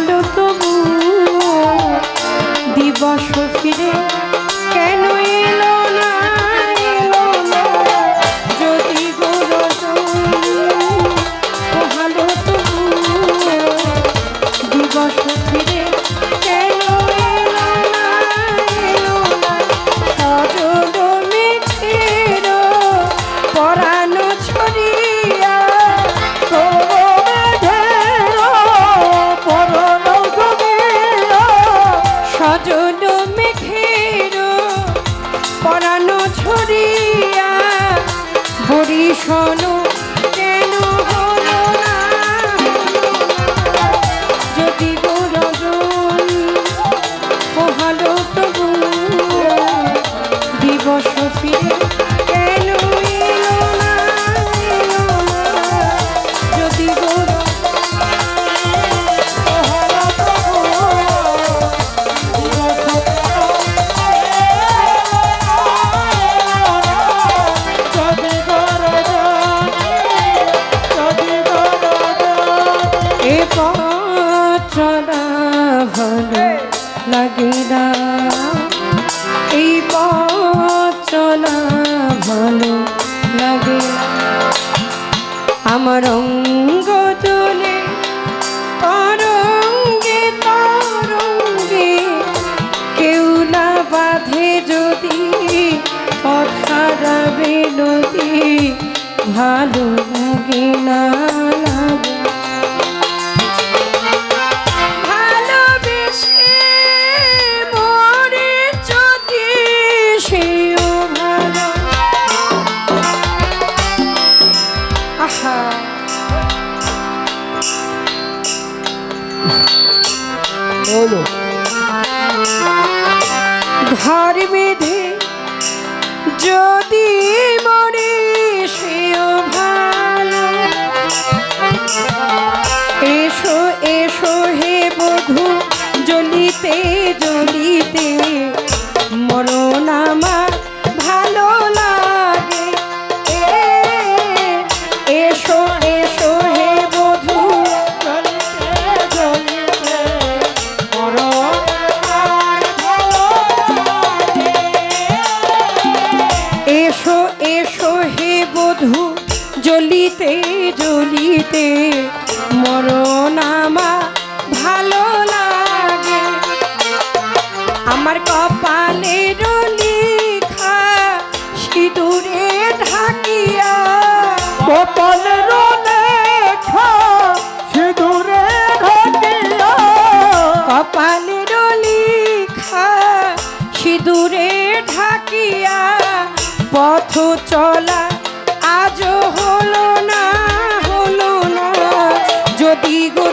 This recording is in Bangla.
গেল তবু দিবস ফিরে ছড়ানো ছড়িয়া হরি শোনো রাম রঙ ঘর বেঁধে যদি মরে সেও ভালো। এসো এসো হে বধু জ্বলিতে জ্বলিতে তুলিতে মরণামা ভালো লাগে। আমার কপালে লিখা সিঁদুরে ঢাকিয়া। কপালের লেখা সিঁদুরে ঢাকিয়া। কপালের লিখা সিঁদুরে ঢাকিয়া। পথ চলা আজ হলো দিগো